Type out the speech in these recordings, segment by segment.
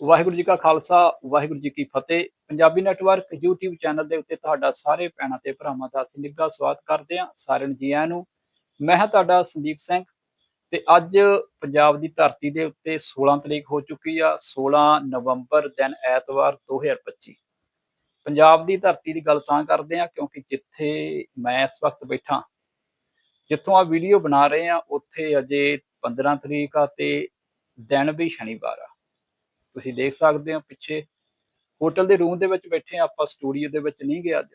ਵਾਹਿਗੁਰੂ ਜੀ ਕਾ ਖਾਲਸਾ, ਵਾਹਿਗੁਰੂ ਜੀ ਕੀ ਫਤਿਹ। Punjabi network YouTube channel ਦੇ ਉੱਤੇ ਤੁਹਾਡਾ ਸਾਰੇ ਭੈਣਾਂ ਤੇ ਭਰਾਵਾਂ ਦਾ ਅਸੀਂ ਨਿੱਘਾ ਸਵਾਗਤ ਕਰਦੇ ਹਾਂ, ਸਾਰਿਆਂ ਨੂੰ ਜੀ ਆਇਆਂ ਨੂੰ। ਮੈਂ ਹਾਂ ਤੁਹਾਡਾ ਸੰਦੀਪ ਸਿੰਘ ਤੇ ਅੱਜ ਪੰਜਾਬ ਦੀ ਧਰਤੀ ਦੇ ਉੱਤੇ 16 ਤਰੀਕ ਹੋ ਚੁੱਕੀ ਆ 16 ਨਵੰਬਰ ਦਿਨ ਐਤਵਾਰ 2025 ਪੰਜਾਬ ਦੀ ਧਰਤੀ ਦੀ ਗੱਲ ਤਾਂ ਕਰਦੇ ਆ ਕਿਉਂਕਿ ਜਿੱਥੇ ਮੈਂ ਇਸ ਵਕਤ ਬੈਠਾ, ਜਿੱਥੋਂ ਆ ਵੀਡੀਓ ਬਣਾ ਰਹੇ ਆ ਉੱਥੇ ਅਜੇ 15 ਤਰੀਕ ਆ ਤੇ ਦਿਨ ਵੀ ਸ਼ਨੀਵਾਰ ਆ। ਤੁਸੀਂ ਦੇਖ ਸਕਦੇ ਹੋ ਪਿੱਛੇ, ਹੋਟਲ ਦੇ ਰੂਮ ਦੇ ਵਿੱਚ ਬੈਠੇ ਆ ਆਪਾਂ, ਸਟੂਡੀਓ ਦੇ ਵਿੱਚ ਨਹੀਂ ਗਏ ਅੱਜ।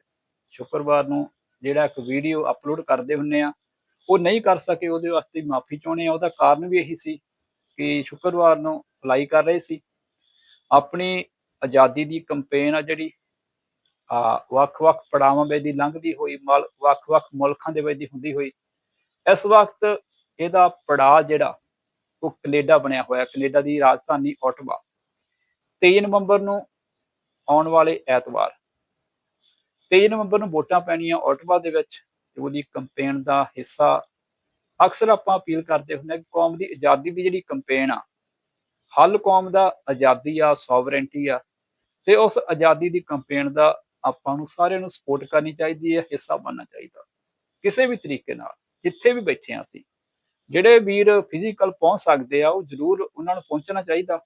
ਸ਼ੁੱਕਰਵਾਰ ਨੂੰ ਜਿਹੜਾ ਇੱਕ ਵੀਡੀਓ ਅਪਲੋਡ ਕਰਦੇ ਹੁੰਨੇ ਆ, ਉਹ ਨਹੀਂ ਕਰ ਸਕੇ, ਉਹਦੇ ਵਾਸਤੇ ਮਾਫੀ ਚਾਹੁੰਦੇ ਆ। ਉਹਦਾ ਕਾਰਨ ਵੀ ਇਹੀ ਸੀ ਕਿ ਸ਼ੁੱਕਰਵਾਰ ਨੂੰ ਅਪਲਾਈ ਕਰ ਰਹੇ ਸੀ। ਆਪਣੀ ਆਜ਼ਾਦੀ ਦੀ ਕੈਂਪੇਨ ਆ ਜਿਹੜੀ, ਆ ਵੱਖ-ਵੱਖ ਪੜਾਵਾਂ ਵਿੱਚ ਦੀ ਲੰਘਦੀ ਹੋਈ ਮਲ ਵੱਖ-ਵੱਖ ਮੁਲਕਾਂ ਦੇ ਵਿੱਚ ਦੀ ਹੁੰਦੀ ਹੋਈ, ਇਸ ਵਕਤ ਇਹਦਾ ਪੜਾ ਜਿਹੜਾ ਉਹ ਕੈਨੇਡਾ ਬਣਿਆ ਹੋਇਆ, ਕੈਨੇਡਾ ਦੀ ਰਾਜਧਾਨੀ ਓਟਵਾ। 23 ਨਵੰਬਰ ਨੂੰ ਆਉਣ ਵਾਲੇ ਐਤਵਾਰ। 23 ਨਵੰਬਰ ਨੂੰ ਵੋਟਾਂ ਪੈਣੀਆਂ ਓਟਵਾ ਦੇ ਵਿੱਚ ਉਹਦੀ ਕੰਪੇਨ ਦਾ ਹਿੱਸਾ ਅਕਸਰ ਆਪਾਂ ਅਪੀਲ ਕਰਦੇ ਹੁੰਦੇ ਹਾਂ ਕਿ ਕੌਮ ਦੀ ਆਜ਼ਾਦੀ ਦੀ ਜਿਹੜੀ ਕੰਪੇਨ ਆ ਹੱਲ ਕੌਮ ਦਾ ਆਜ਼ਾਦੀ ਆ ਸੋਵਰੈਂਟੀ ਆ, ਤੇ ਉਸ ਆਜ਼ਾਦੀ ਦੀ ਕੰਪੇਨ ਦਾ ਆਪਾਂ ਨੂੰ ਸਾਰਿਆਂ ਨੂੰ ਸਪੋਰਟ ਕਰਨੀ ਚਾਹੀਦੀ ਹੈ, ਹਿੱਸਾ ਬਣਨਾ ਚਾਹੀਦਾ। ਕਿਸੇ ਵੀ ਤਰੀਕੇ ਨਾਲ, ਜਿੱਥੇ ਵੀ ਬੈਠੇ ਆ ਅਸੀਂ ਜਿਹੜੇ ਵੀਰ ਫਿਜ਼ੀਕਲ ਪਹੁੰਚ ਸਕਦੇ ਆ, ਉਹ ਜ਼ਰੂਰ ਉਹਨਾਂ ਨੂੰ ਪਹੁੰਚਣਾ ਚਾਹੀਦਾ।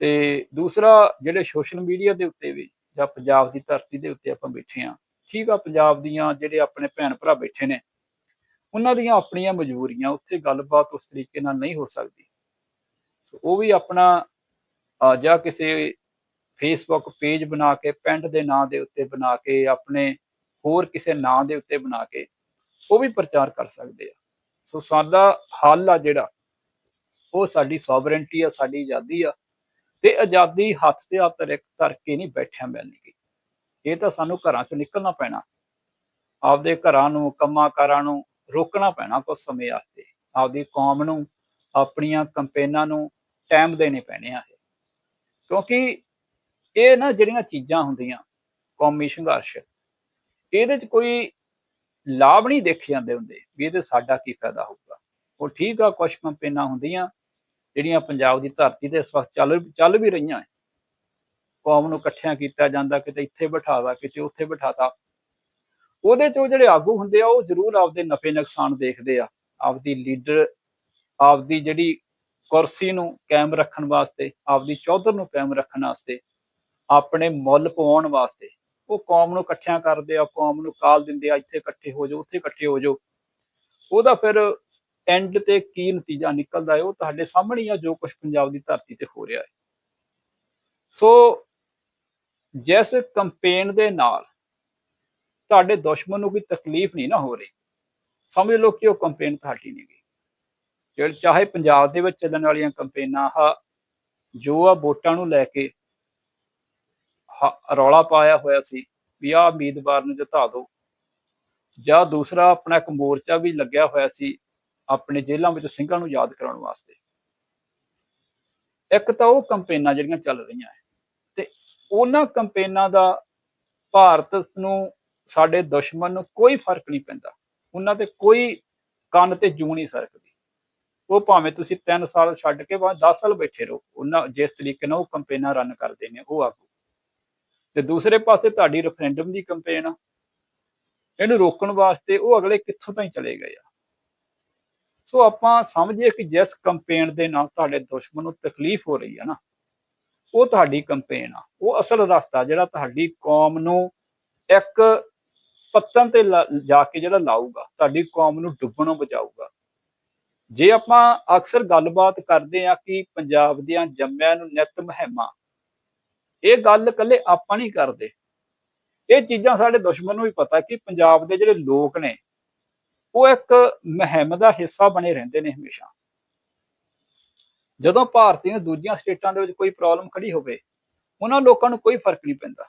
ਤੇ ਦੂਸਰਾ, ਜਿਹੜੇ ਸੋਸ਼ਲ ਮੀਡੀਆ ਦੇ ਉੱਤੇ ਵੀ, ਜਾਂ ਪੰਜਾਬ ਦੀ ਧਰਤੀ ਦੇ ਉੱਤੇ ਆਪਾਂ ਬੈਠੇ ਆ, ਠੀਕ ਆ, ਪੰਜਾਬ ਦੀਆਂ ਜਿਹੜੇ ਆਪਣੇ ਭੈਣ ਭਰਾ ਬੈਠੇ ਨੇ, ਉਹਨਾਂ ਦੀਆਂ ਆਪਣੀਆਂ ਮਜਬੂਰੀਆਂ, ਉੱਥੇ ਗੱਲਬਾਤ ਉਸ ਤਰੀਕੇ ਨਾਲ ਨਹੀਂ ਹੋ ਸਕਦੀ। ਸੋ ਉਹ ਵੀ ਆਪਣਾ ਜਾਂ ਕਿਸੇ ਫੇਸਬੁੱਕ ਪੇਜ ਬਣਾ ਕੇ ਪੈਂਟ ਦੇ ਨਾਂ ਦੇ ਉੱਤੇ ਬਣਾ ਕੇ, ਆਪਣੇ ਹੋਰ ਕਿਸੇ ਨਾਂ ਦੇ ਉੱਤੇ ਬਣਾ ਕੇ, ਉਹ ਵੀ ਪ੍ਰਚਾਰ ਕਰ ਸਕਦੇ ਆ। ਸੋ ਸਾਡਾ ਹੱਲ ਆ ਜਿਹੜਾ, ਉਹ ਸਾਡੀ ਸੋਵਰੈਂਟੀ ਆ, ਸਾਡੀ ਆਜ਼ਾਦੀ ਆ। ਤੇ ਆਜ਼ਾਦੀ ਹੱਥ ਤੇ ਹੱਥ ਧਰ ਧਰ ਕੇ ਨਹੀਂ ਬੈਠਿਆ ਮਿਲਣੀ ਇਹ ਤਾਂ ਸਾਨੂੰ ਘਰਾਂ ਚੋਂ ਨਿਕਲਣਾ ਪੈਣਾ। ਆਪਦੇ ਘਰਾਂ ਨੂੰ, ਕੰਮਾਂ ਕਾਰਾਂ ਨੂੰ ਰੋਕਣਾ ਪੈਣਾ ਕੁਝ ਸਮੇਂ ਵਾਸਤੇ। ਆਪਦੀ ਕੌਮ ਨੂੰ, ਆਪਣੀਆਂ ਕੰਪੇਨਾਂ ਨੂੰ ਟਾਈਮ ਦੇਣੇ ਪੈਣੇ ਆ ਇਹ। ਕਿਉਂਕਿ ਇਹ ਨਾ ਜਿਹੜੀਆਂ ਚੀਜ਼ਾਂ ਹੁੰਦੀਆਂ, ਕੌਮੀ ਸੰਘਰਸ਼, ਇਹਦੇ 'ਚ ਕੋਈ ਲਾਭ ਨਹੀਂ ਦੇਖੇ ਜਾਂਦੇ ਹੁੰਦੇ ਵੀ ਇਹਦੇ ਸਾਡਾ ਕੀ ਫਾਇਦਾ ਹੋਊਗਾ। ਉਹ ਠੀਕ ਆ ਕੁਝ ਕੰਪੇਨਾਂ ਹੁੰਦੀਆਂ, ਜਿਹੜੀਆਂ ਪੰਜਾਬ ਦੀ ਧਰਤੀ ਤੇ ਇਸ ਵਕਤ ਚੱਲ ਚੱਲ ਵੀ ਰਹੀਆਂ ਹੈ ਕੌਮ ਨੂੰ ਇਕੱਠਿਆਂ ਕੀਤਾ ਜਾਂਦਾ, ਕਿਤੇ ਇੱਥੇ ਬਿਠਾਵਾ ਕਿਤੇ ਉੱਥੇ ਬਿਠਾਤਾ। ਉਹਦੇ ਚ ਉਹ ਜਿਹੜੇ ਆਗੂ ਹੁੰਦੇ ਆ, ਉਹ ਜ਼ਰੂਰ ਆਪਦੇ ਨਫੇ ਨੁਕਸਾਨ ਦੇਖਦੇ ਆ। ਆਪਦੀ ਲੀਡਰ, ਆਪਦੀ ਜਿਹੜੀ ਕੁਰਸੀ ਨੂੰ ਕਾਇਮ ਰੱਖਣ ਵਾਸਤੇ, ਆਪਦੀ ਚੌਧਰ ਨੂੰ ਕਾਇਮ ਰੱਖਣ ਵਾਸਤੇ, ਆਪਣੇ ਮੁੱਲ ਪਵਾਉਣ ਵਾਸਤੇ। ਉਹ ਕੌਮ ਨੂੰ ਇਕੱਠਿਆਂ ਕਰਦੇ ਆ ਕੌਮ ਨੂੰ ਕਾਲ ਦਿੰਦੇ ਆ, ਇੱਥੇ ਇਕੱਠੇ ਹੋ ਜਾਓ, ਉੱਥੇ ਇਕੱਠੇ ਹੋ ਜਾਓ। ਉਹਦਾ ਫਿਰ ਐਂਡ ਤੇ ਕੀ ਨਤੀਜਾ ਨਿਕਲਦਾ ਹੈ, ਉਹ ਤੁਹਾਡੇ ਸਾਹਮਣੇ ਹੀ ਆ, ਜੋ ਕੁਝ ਪੰਜਾਬ ਦੀ ਧਰਤੀ ਤੇ ਹੋ ਰਿਹਾ ਹੈ। ਸੋ ਜਿਸ ਕੰਪੇਨ ਦੇ ਨਾਲ ਤੁਹਾਡੇ ਦੁਸ਼ਮਣ ਨੂੰ ਕੋਈ ਤਕਲੀਫ ਨਹੀਂ ਨਾ ਹੋ ਰਹੀ, ਸਮਝ ਲਓ ਕਿ ਉਹ ਕੰਪੇਨ ਤੁਹਾਡੀ ਨਹੀਂ ਗਈ। ਜਿਹੜੇ ਚਾਹੇ ਪੰਜਾਬ ਦੇ ਵਿੱਚ ਚੱਲਣ ਵਾਲੀਆਂ ਕੰਪੇਨਾਂ ਆ, ਜੋ ਆ ਵੋਟਾਂ ਨੂੰ ਲੈ ਕੇ ਰੌਲਾ ਪਾਇਆ ਹੋਇਆ ਸੀ ਵੀ ਆਹ ਉਮੀਦਵਾਰ ਨੂੰ ਜਿਤਾ ਦਿਓ ਜਾਂ ਦੂਸਰਾ ਆਪਣਾ ਇੱਕ ਮੋਰਚਾ ਵੀ ਲੱਗਿਆ ਹੋਇਆ ਸੀ ਆਪਣੇ ਜੇਲ੍ਹਾਂ ਵਿੱਚ ਸਿੰਘਾਂ ਨੂੰ ਯਾਦ ਕਰਾਉਣ ਵਾਸਤੇ। ਇੱਕ ਤਾਂ ਉਹ ਕੰਪੇਨਾਂ ਜਿਹੜੀਆਂ ਚੱਲ ਰਹੀਆਂ ਹੈ ਤੇ ਉਹਨਾਂ ਕੰਪੇਨਾਂ ਦਾ ਭਾਰਤ ਨੂੰ, ਸਾਡੇ ਦੁਸ਼ਮਣ ਨੂੰ ਕੋਈ ਫ਼ਰਕ ਨਹੀਂ ਪੈਂਦਾ। ਉਹਨਾਂ ਤੇ ਕੋਈ ਕੰਨ ਤੇ ਜੂ ਨਹੀਂ ਸਰਕਦੀ। ਉਹ ਭਾਵੇਂ ਤੁਸੀਂ 3 ਸਾਲ ਛੱਡ ਕੇ ਭਾਵੇਂ 10 ਸਾਲ ਬੈਠੇ ਰਹੋ, ਉਹਨਾਂ ਜਿਸ ਤਰੀਕੇ ਨਾਲ ਉਹ ਕੰਪੇਨਾਂ ਰਨ ਕਰਦੇ ਨੇ, ਉਹ ਆਗੂ। ਤੇ ਦੂਸਰੇ ਪਾਸੇ ਤੁਹਾਡੀ ਰੈਫਰੈਂਡਮ ਦੀ ਕੰਪੇਨ ਆ। ਇਹਨੂੰ ਰੋਕਣ ਵਾਸਤੇ ਉਹ ਅਗਲੇ ਕਿੱਥੋਂ ਤਾਈਂ ਚਲੇ ਗਏ ਆ? ਸੋ ਆਪਾਂ ਸਮਝੀਏ ਕਿ ਜਿਸ ਕੰਪੇਨ ਦੇ ਨਾਲ ਤੁਹਾਡੇ ਦੁਸ਼ਮਣ ਨੂੰ ਤਕਲੀਫ ਹੋ ਰਹੀ ਹੈ ਨਾ, ਉਹ ਤੁਹਾਡੀ ਕੰਪੇਨ ਆ। ਉਹ ਅਸਲ ਰਸਤਾ ਜਿਹੜਾ ਤੁਹਾਡੀ ਕੌਮ ਨੂੰ ਇੱਕ ਪੱਤਨ ਤੇ ਲਾ- ਜਾ ਕੇ ਜਿਹੜਾ ਲਾਊਗਾ, ਤੁਹਾਡੀ ਕੌਮ ਨੂੰ ਡੁੱਬਣੋਂ ਬਚਾਊਗਾ। ਜੇ ਆਪਾਂ ਅਕਸਰ ਗੱਲਬਾਤ ਕਰਦੇ ਆ ਕਿ ਪੰਜਾਬ ਦੀਆਂ ਜੰਮਿਆਂ ਨੂੰ ਨਿਤ ਮਹਿਮਾ ਇਹ ਗੱਲ ਇਕੱਲੇ ਆਪਾਂ ਨਹੀਂ ਕਰਦੇ। ਇਹ ਚੀਜ਼ਾਂ ਸਾਡੇ ਦੁਸ਼ਮਣ ਨੂੰ ਵੀ ਪਤਾ ਕਿ ਪੰਜਾਬ ਦੇ ਜਿਹੜੇ ਲੋਕ ਨੇ, ਉਹ ਇੱਕ ਮੁਹਿੰਮ ਦਾ ਹਿੱਸਾ ਬਣੇ ਰਹਿੰਦੇ ਨੇ ਹਮੇਸ਼ਾ। ਜਦੋਂ ਭਾਰਤੀਆਂ ਦੂਜੀਆਂ ਸਟੇਟਾਂ ਦੇ ਵਿੱਚ ਕੋਈ ਪ੍ਰੋਬਲਮ ਖੜੀ ਹੋਵੇ, ਉਹਨਾਂ ਲੋਕਾਂ ਨੂੰ ਕੋਈ ਫ਼ਰਕ ਨਹੀਂ ਪੈਂਦਾ।